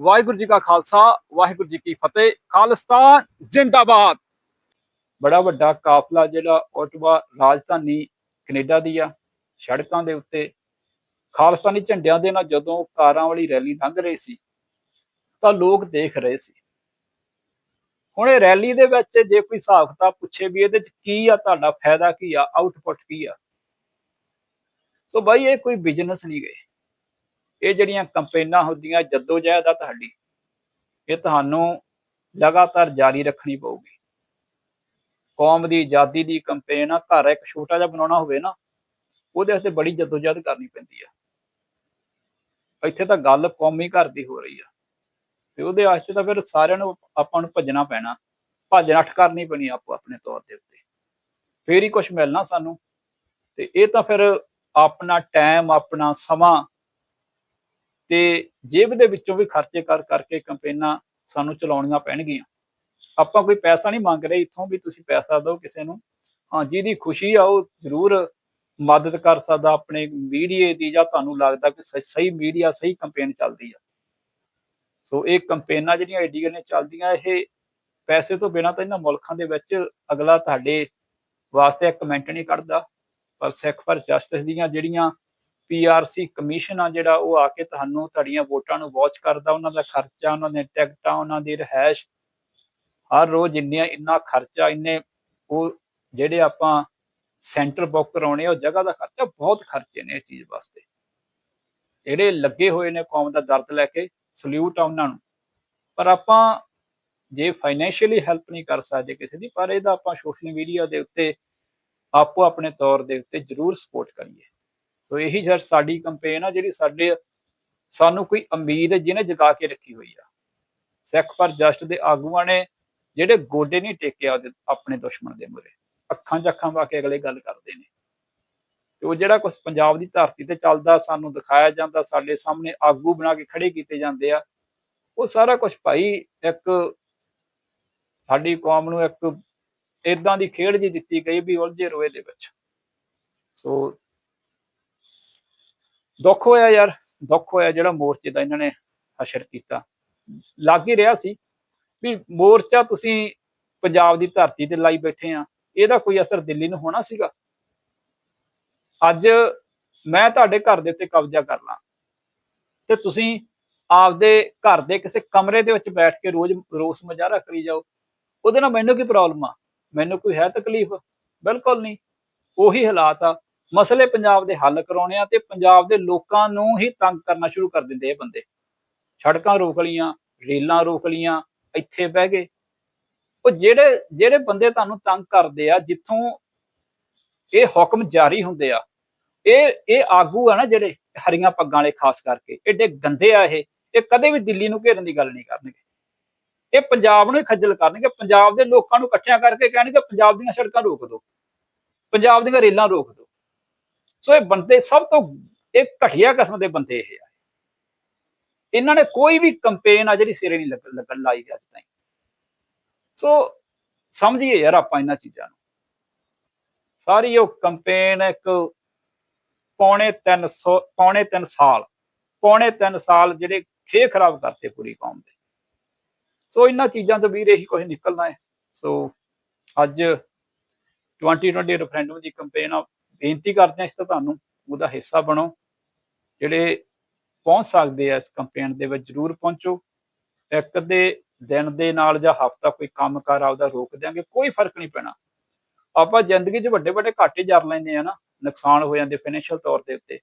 ਵਾਹਿਗੁਰੂ ਜੀ ਕਾ ਖਾਲਸਾ, ਵਾਹਿਗੁਰੂ ਜੀ ਕੀ ਫਤਿਹ। ਖਾਲਿਸਤਾਨ ਜਿੰਦਾਬਾਦ। ਬੜਾ ਵੱਡਾ ਕਾਫਲਾ ਜਿਹੜਾ ਓਟਵਾ ਰਾਜਧਾਨੀ ਕੈਨੇਡਾ ਦੀ ਆ, ਸੜਕਾਂ ਦੇ ਉੱਤੇ। ਖਾਲਸਤਾਨੀ ਝੰਡਿਆਂ ਦੇ ਨਾਲ ਜਦੋਂ ਕਾਰਾਂ ਵਾਲੀ ਰੈਲੀ ਲੰਘ ਰਹੀ ਸੀ, ਤਾਂ ਲੋਕ ਦੇਖ ਰਹੇ ਸੀ। ਹੁਣ ਇਹ ਰੈਲੀ ਦੇ ਵਿੱਚ ਜੇ ਕੋਈ ਹਿਸਾਬ ਕਿਤਾਬ ਪੁੱਛੇ ਵੀ ਇਹਦੇ ਚ ਕੀ ਆ, ਤੁਹਾਡਾ ਫਾਇਦਾ ਕੀ ਆ ਆਊਟਪੁੱਟ ਕੀ ਆ? ਸੋ ਬਾਈ, ਇਹ ਕੋਈ ਬਿਜ਼ਨਸ ਨਹੀਂ ਗਏ ਇਹ ਜਿਹੜੀਆਂ ਕੰਪੇਨਾਂ ਹੁੰਦੀਆਂ ਜੱਦੋ ਜਹਿਦ ਆ ਤੁਹਾਡੀ, ਇਹ ਤੁਹਾਨੂੰ ਲਗਾਤਾਰ ਜਾਰੀ ਰੱਖਣੀ ਪਊਗੀ। ਕੌਮ ਦੀ, ਆਜ਼ਾਦੀ ਦੀ ਕੰਪੇਨ ਆ, ਘਰ ਇੱਕ ਛੋਟਾ ਜਿਹਾ ਬਣਾਉਣਾ ਹੋਵੇ ਨਾ, ਉਹਦੇ ਵਾਸਤੇ ਬੜੀ ਜਦੋਜਹਿਦ ਕਰਨੀ ਪੈਂਦੀ ਆ। ਇੱਥੇ ਤਾਂ ਗੱਲ ਕੌਮੀ ਘਰ ਦੀ ਹੋ ਰਹੀ ਆ, ਤੇ ਉਹਦੇ ਵਾਸਤੇ ਤਾਂ ਫਿਰ ਸਾਰਿਆਂ ਨੂੰ ਆਪਾਂ ਨੂੰ ਭੱਜਣਾ ਪੈਣਾ ਭੱਜ ਨੱਠ ਕਰਨੀ ਪੈਣੀ ਆਪੋ ਆਪਣੇ ਤੌਰ ਦੇ ਉੱਤੇ। ਫੇਰ ਹੀ ਕੁਝ ਮਿਲਣਾ ਸਾਨੂੰ, ਤੇ ਇਹ ਤਾਂ ਫਿਰ ਆਪਣਾ ਟਾਈਮ ਆਪਣਾ ਸਮਾਂ ਤੇ ਜੇਬ ਦੇ ਵਿੱਚੋਂ ਵੀ ਖਰਚੇ ਕਰ, ਕਰਕੇ ਕੰਪੇਨਾਂ ਸਾਨੂੰ ਚਲਾਉਣੀਆਂ ਪੈਣਗੀਆਂ। ਆਪਾਂ ਕੋਈ ਪੈਸਾ ਨਹੀਂ ਮੰਗ ਰਹੇ, ਇੱਥੋਂ ਵੀ ਤੁਸੀਂ ਪੈਸਾ ਦਿਓ ਕਿਸੇ ਨੂੰ। ਹਾਂ, ਜਿਹਦੀ ਖੁਸ਼ੀ ਆ, ਉਹ ਜ਼ਰੂਰ ਮਦਦ ਕਰ ਸਕਦਾ ਆਪਣੇ ਮੀਡੀਏ ਦੀ ਜਾਂ ਤੁਹਾਨੂੰ ਲੱਗਦਾ ਕਿ ਸ- ਸਹੀ ਮੀਡੀਆ ਸਹੀ ਕੰਪੇਨ ਚੱਲਦੀ ਆ। ਸੋ ਇਹ ਕੰਪੇਨਾਂ ਜਿਹੜੀਆਂ ਇੰਡੀਆ ਨੇ, ਚੱਲਦੀਆਂ, ਇਹ ਪੈਸੇ ਤੋਂ ਬਿਨਾਂ ਤਾਂ ਇਹਨਾਂ ਮੁਲਕਾਂ ਦੇ ਵਿੱਚ ਅਗਲਾ ਤੁਹਾਡੇ ਵਾਸਤੇ ਇੱਕ ਕਮੈਂਟ ਨਹੀਂ ਕੱਢਦਾ। ਪਰ ਸਿੱਖ ਪਰ ਜਸਟਿਸ ਦੀਆਂ ਜਿਹੜੀਆਂ ਪੀਆਰਸੀ ਕਮਿਸ਼ਨ ਆ ਜਿਹੜਾ ਉਹ ਆ ਕੇ ਤੁਹਾਨੂੰ ਤੁਹਾਡੀਆਂ ਵੋਟਾਂ ਨੂੰ ਵਾਚ ਕਰਦਾ, ਉਹਨਾਂ ਦਾ ਖਰਚਾ, ਉਹਨਾਂ ਦੇ ਟਿਕਟਾਂ, ਉਹਨਾਂ ਦੀ ਰਹਿائش ਹਰ ਰੋਜ਼ ਇੰਨੀਆਂ, ਇੰਨਾ ਖਰਚਾ, ਇੰਨੇ ਉਹ ਜਿਹੜੇ ਆਪਾਂ ਸੈਂਟਰ ਬੁੱਕ ਕਰਾਉਣੇ, ਉਹ ਜਗ੍ਹਾ ਦਾ ਖਰਚਾ ਬਹੁਤ ਖਰਚੇ ਨੇ ਇਸ ਚੀਜ਼ ਵਾਸਤੇ। ਜਿਹੜੇ ਲੱਗੇ ਹੋਏ ਨੇ ਕੌਮ ਦਾ ਦਰਦ ਲੈ ਕੇ ਸਲੂਟ ਆ ਉਹਨਾਂ ਨੂੰ। ਪਰ ਆਪਾਂ ਜੇ ਫਾਈਨੈਂਸ਼ੀਅਲੀ ਹੈਲਪ ਨਹੀਂ ਕਰ ਸਕਦੇ ਕਿਸੇ ਦੀ, ਪਰ ਇਹਦਾ ਆਪਾਂ ਸੋਸ਼ਲ ਮੀਡੀਆ ਦੇ ਉੱਤੇ ਆਪੋ ਆਪਣੇ ਤੌਰ ਦੇ ਉੱਤੇ ਜ਼ਰੂਰ ਸਪੋਰਟ ਕਰੀਏ। ਸੋ ਇਹੀ ਜਰ ਸਾਡੀ ਕੰਪੇਨ ਆ ਜਿਹੜੀ ਸਾਡੇ, ਸਾਨੂੰ ਕੋਈ ਉਮੀਦ ਜਿਹਨੇ ਜਗਾ ਕੇ ਰੱਖੀ ਹੋਈ ਆ। ਸਿੱਖ ਪਰ ਜਸਟ ਦੇ ਆਗੂਆਂ ਨੇ ਜਿਹੜੇ ਗੋਡੇ ਨਹੀਂ ਟੇਕਿਆ ਆਪਣੇ ਦੁਸ਼ਮਣ ਦੇ ਮੂਹਰੇ, ਅੱਖਾਂ 'ਚ ਅੱਖਾਂ ਪਾ ਕੇ ਅਗਲੇ ਗੱਲ ਕਰਦੇ ਨੇ। ਤੇ ਉਹ ਜਿਹੜਾ ਕੁਝ ਪੰਜਾਬ ਦੀ ਧਰਤੀ ਤੇ ਚੱਲਦਾ, ਸਾਨੂੰ ਦਿਖਾਇਆ ਜਾਂਦਾ, ਸਾਡੇ ਸਾਹਮਣੇ ਆਗੂ ਬਣਾ ਕੇ ਖੜੇ ਕੀਤੇ ਜਾਂਦੇ ਆ, ਉਹ ਸਾਰਾ ਕੁਝ ਭਾਈ ਇੱਕ ਸਾਡੀ ਕੌਮ ਨੂੰ ਇੱਕ ਇਦਾਂ ਦੀ ਖੇਡ ਜੀ ਦਿੱਤੀ ਗਈ ਵੀ ਉਲਝੇ ਰੋਏ ਦੇ ਵਿੱਚ। ਸੋ ਦੁੱਖ ਹੋਇਆ ਯਾਰ, ਦੁੱਖ ਹੋਇਆ ਜਿਹੜਾ ਮੋਰਚੇ ਦਾ ਇਹਨਾਂ ਨੇ ਹਸ਼ਰ ਕੀਤਾ। ਲੱਗ ਹੀ ਰਿਹਾ ਸੀ ਵੀ ਮੋਰਚਾ ਤੁਸੀਂ ਪੰਜਾਬ ਦੀ ਧਰਤੀ ਤੇ ਲਾਈ ਬੈਠੇ ਆ, ਇਹਦਾ ਕੋਈ ਅਸਰ ਦਿੱਲੀ ਨੂੰ ਹੋਣਾ ਸੀਗਾ? ਅੱਜ ਮੈਂ ਤੁਹਾਡੇ ਘਰ ਦੇ ਉੱਤੇ ਕਬਜ਼ਾ ਕਰ ਲਾਂ ਤੇ ਤੁਸੀਂ ਆਪਦੇ ਘਰ ਦੇ ਕਿਸੇ ਕਮਰੇ ਦੇ ਵਿੱਚ ਬੈਠ ਕੇ ਰੋਜ਼ ਰੋਸ ਮੁਜ਼ਾਹਰਾ ਕਰੀ ਜਾਓ, ਉਹਦੇ ਨਾਲ ਮੈਨੂੰ ਕੀ ਪ੍ਰੋਬਲਮ ਆ? ਮੈਨੂੰ ਕੋਈ ਹੈ ਤਕਲੀਫ? ਬਿਲਕੁਲ ਨਹੀਂ। ਉਹੀ ਹਾਲਾਤ ਆ। ਮਸਲੇ ਪੰਜਾਬ ਦੇ ਹੱਲ ਕਰਾਉਣੇ ਆ ਤੇ ਪੰਜਾਬ ਦੇ ਲੋਕਾਂ ਨੂੰ ਹੀ ਤੰਗ ਕਰਨਾ ਸ਼ੁਰੂ ਕਰ ਦਿੰਦੇ ਇਹ ਬੰਦੇ। ਸੜਕਾਂ ਰੋਕ ਲੀਆਂ ਰੇਲਾਂ ਰੋਕ ਲੀਆਂ ਇੱਥੇ ਬਹਿ ਗਏ। ਉਹ ਜਿਹੜੇ ਜਿਹੜੇ ਬੰਦੇ ਤੁਹਾਨੂੰ ਤੰਗ ਕਰਦੇ ਆ, ਜਿੱਥੋਂ ਇਹ ਹੁਕਮ ਜਾਰੀ ਹੁੰਦੇ ਆ, ਇਹ ਇਹ ਆਗੂ ਆ ਨਾ ਜਿਹੜੇ ਹਰੀਆਂ ਪੱਗਾਂ ਵਾਲੇ, ਖਾਸ ਕਰਕੇ, ਏਡੇ ਗੰਦੇ ਆ ਇਹ। ਇਹ ਕਦੇ ਵੀ ਦਿੱਲੀ ਨੂੰ ਘੇਰਨ ਦੀ ਗੱਲ ਨਹੀਂ ਕਰਨਗੇ। ਇਹ ਪੰਜਾਬ ਨੂੰ ਹੀ ਖੱਜਲ ਕਰਨਗੇ, ਪੰਜਾਬ ਦੇ ਲੋਕਾਂ ਨੂੰ ਇਕੱਠਿਆਂ ਕਰਕੇ ਕਹਿਣਗੇ, ਪੰਜਾਬ ਦੀਆਂ ਸੜਕਾਂ ਰੋਕ ਦਿਓ, ਪੰਜਾਬ ਦੀਆਂ ਰੇਲਾਂ ਰੋਕ ਦਿਓ। ਸੋ ਇਹ ਬੰਦੇ ਸਭ ਤੋਂ, ਇਹ ਘਟੀਆ ਕਿਸਮ ਦੇ ਬੰਦੇ ਇਹ ਆ। ਇਹਨਾਂ ਨੇ ਕੋਈ ਵੀ ਕੰਪੇਨ ਆ ਜਿਹੜੀ ਸਿਰੇ ਨਹੀਂ ਲੱਗਣ ਲਾਈ ਅੱਜ ਤਾਈਂ। ਸੋ ਸਮਝੀਏ ਯਾਰ ਆਪਾਂ ਇਹਨਾਂ ਚੀਜ਼ਾਂ ਨੂੰ। ਸਾਰੀ ਉਹ ਕੰਪੇਨ ਇੱਕ ਪੌਣੇ 300 ਪੌਣੇ 3 ਸਾਲ, ਪੌਣੇ 3 ਸਾਲ ਜਿਹੜੇ ਖੇ ਖਰਾਬ ਕਰਤੇ ਪੂਰੀ ਕੌਮ ਦੇ। ਸੋ ਇਹਨਾਂ ਚੀਜ਼ਾਂ ਤੋਂ ਵੀਰ ਇਹੀ ਕੁਝ ਨਿਕਲਣਾ ਹੈ। ਸੋ ਅੱਜ 2020 ਰੈਫਰੈਂਡਮ ਦੀ ਕੰਪੇਨ ਆ, ਬੇਨਤੀ ਕਰਦੇ ਹਾਂ ਇਸ ਤੋਂ ਤੁਹਾਨੂੰ ਉਹਦਾ ਹਿੱਸਾ ਬਣੋ। ਜਿਹੜੇ ਪਹੁੰਚ ਸਕਦੇ ਆ ਇਸ ਕੰਪੇਨ ਦੇ ਵਿੱਚ ਜਰੂਰ ਪਹੁੰਚੋ। ਇੱਕ ਦੇ ਦਿਨ ਦੇ ਨਾਲ ਜਾਂ ਹਫਤਾ ਕੋਈ ਕੰਮ ਕਰ ਆਪਦਾ ਰੋਕ ਦਿਆਂਗੇ, ਕੋਈ ਫ਼ਰਕ ਨਹੀਂ ਪੈਣਾ। ਆਪਾਂ ਜ਼ਿੰਦਗੀ 'ਚ ਵੱਡੇ ਵੱਡੇ ਘਾਟੇ ਜਰ ਲੈਂਦੇ ਆ ਨਾ, ਨੁਕਸਾਨ ਹੋ ਜਾਂਦੇ ਫਾਈਨੈਂਸ਼ੀਅਲ ਤੌਰ ਦੇ ਉੱਤੇ।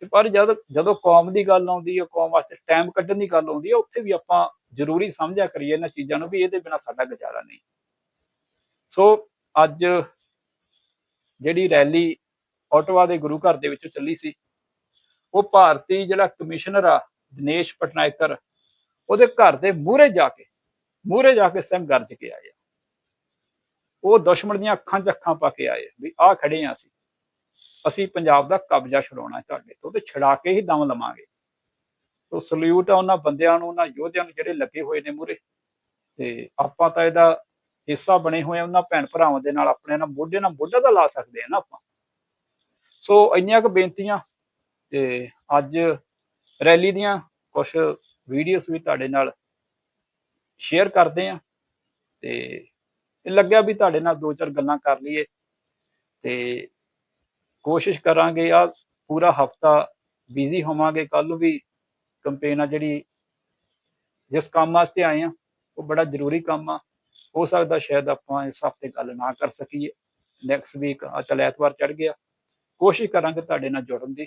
ਤੇ ਪਰ ਜਦ, ਜਦੋਂ ਕੌਮ ਦੀ ਗੱਲ ਆਉਂਦੀ ਹੈ ਕੌਮ ਵਾਸਤੇ ਟਾਈਮ ਕੱਢਣ ਦੀ ਗੱਲ ਆਉਂਦੀ ਹੈ ਉੱਥੇ ਵੀ ਆਪਾਂ ਜ਼ਰੂਰੀ ਸਮਝਿਆ ਕਰੀਏ ਇਹਨਾਂ ਚੀਜ਼ਾਂ ਨੂੰ ਵੀ ਇਹਦੇ ਬਿਨਾ ਸਾਡਾ ਗੁਜ਼ਾਰਾ ਨਹੀਂ। ਸੋ ਅੱਜ ਜਿਹੜੀ ਰੈਲੀ ਆਟਵਾ ਦੇ ਗੁਰੂ ਘਰ ਦੇ ਵਿੱਚ ਚੱਲੀ ਸੀ, ਉਹ ਭਾਰਤੀ ਜਿਹੜਾ ਕਮਿਸ਼ਨਰ ਆ ਦਿਨੇਸ਼ ਪਟਨਾਇਕਰ, ਉਹਦੇ ਘਰ ਦੇ ਮੂਹਰੇ ਜਾ ਕੇ, ਮੂਹਰੇ ਜਾ ਕੇ ਸਿੰਘ ਗਰਜ ਕੇ ਆਏ ਆ। ਉਹ ਦੁਸ਼ਮਣ ਦੀਆਂ ਅੱਖਾਂ 'ਚ ਅੱਖਾਂ ਪਾ ਕੇ ਆਏ ਵੀ ਆਹ ਖੜੇ ਆ ਅਸੀਂ। ਅਸੀਂ ਪੰਜਾਬ ਦਾ ਕਬਜ਼ਾ ਛੁਡਾਉਣਾ ਤੁਹਾਡੇ ਤੋਂ ਤੇ ਛਡਾ ਕੇ ਹੀ ਦਮ ਲਵਾਂਗੇ। ਸੋ ਸਲੂਟ ਆ ਉਹਨਾਂ ਬੰਦਿਆਂ ਨੂੰ, ਉਹਨਾਂ ਯੋਧਿਆਂ ਨੂੰ ਜਿਹੜੇ ਲੱਗੇ ਹੋਏ ਨੇ ਮੂਹਰੇ। ਤੇ ਆਪਾਂ ਤਾਂ ਇਹਦਾ ਹਿੱਸਾ ਬਣੇ ਹੋਏ ਉਹਨਾਂ ਭੈਣ ਭਰਾਵਾਂ ਦੇ ਨਾਲ ਆਪਣੇ ਨਾਲ ਮੋਢੇ ਨਾਲ ਮੋਢਾ ਤਾਂ ਲਾ ਸਕਦੇ ਆ ਨਾ ਆਪਾਂ। ਸੋ ਇੰਨੀਆਂ ਕੁ ਬੇਨਤੀਆਂ ਤੇ ਅੱਜ ਰੈਲੀ ਦੀਆਂ ਕੁਝ ਵੀਡੀਓਜ਼ ਵੀ ਤੁਹਾਡੇ ਨਾਲ ਸ਼ੇਅਰ ਕਰਦੇ ਆ। ਤੇ ਇਹ ਲੱਗਿਆ ਵੀ ਤੁਹਾਡੇ ਨਾਲ ਦੋ ਚਾਰ ਗੱਲਾਂ ਕਰ ਲਈਏ। ਤੇ ਕੋਸ਼ਿਸ਼ ਕਰਾਂਗੇ ਆ ਪੂਰਾ ਹਫਤਾ ਬਿਜ਼ੀ ਹੋਵਾਂਗੇ ਕੱਲ ਨੂੰ ਵੀ ਕੰਪੇਨ ਆ ਜਿਹੜੀ ਜਿਸ ਕੰਮ ਵਾਸਤੇ ਆਏ ਆ, ਉਹ ਬੜਾ ਜ਼ਰੂਰੀ ਕੰਮ ਆ। ਹੋ ਸਕਦਾ ਸ਼ਾਇਦ ਆਪਾਂ ਇਸ ਹਫ਼ਤੇ ਗੱਲ ਨਾ ਕਰ ਸਕੀਏ। ਨੈਕਸਟ ਵੀਕ ਆ, ਚੱਲ ਐਤਵਾਰ ਚੜ ਗਿਆ। ਕੋਸ਼ਿਸ਼ ਕਰਾਂਗੇ ਤੁਹਾਡੇ ਨਾਲ ਜੁੜਨ ਦੀ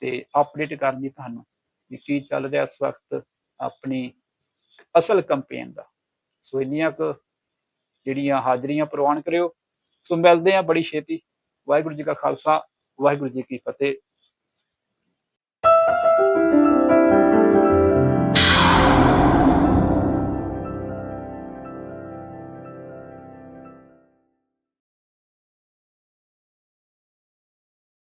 ਤੇ ਅਪਡੇਟ ਕਰਨ ਦੀ ਤੁਹਾਨੂੰ ਵੀ ਕੀ ਚੱਲ ਰਿਹਾ ਇਸ ਵਕਤ ਆਪਣੀ ਅਸਲ ਕੰਪੇਨ ਦਾ। ਸੋ ਇੰਨੀਆਂ ਕੁ ਜਿਹੜੀਆਂ ਹਾਜ਼ਰੀਆਂ ਪ੍ਰਵਾਨ ਕਰਿਓ। ਸੋ ਮਿਲਦੇ ਆ ਬੜੀ ਛੇਤੀ। ਵਾਹਿਗੁਰੂ ਜੀ ਕਾ ਖਾਲਸਾ, ਵਾਹਿਗੁਰੂ ਜੀ ਕੀ ਫਤਿਹ।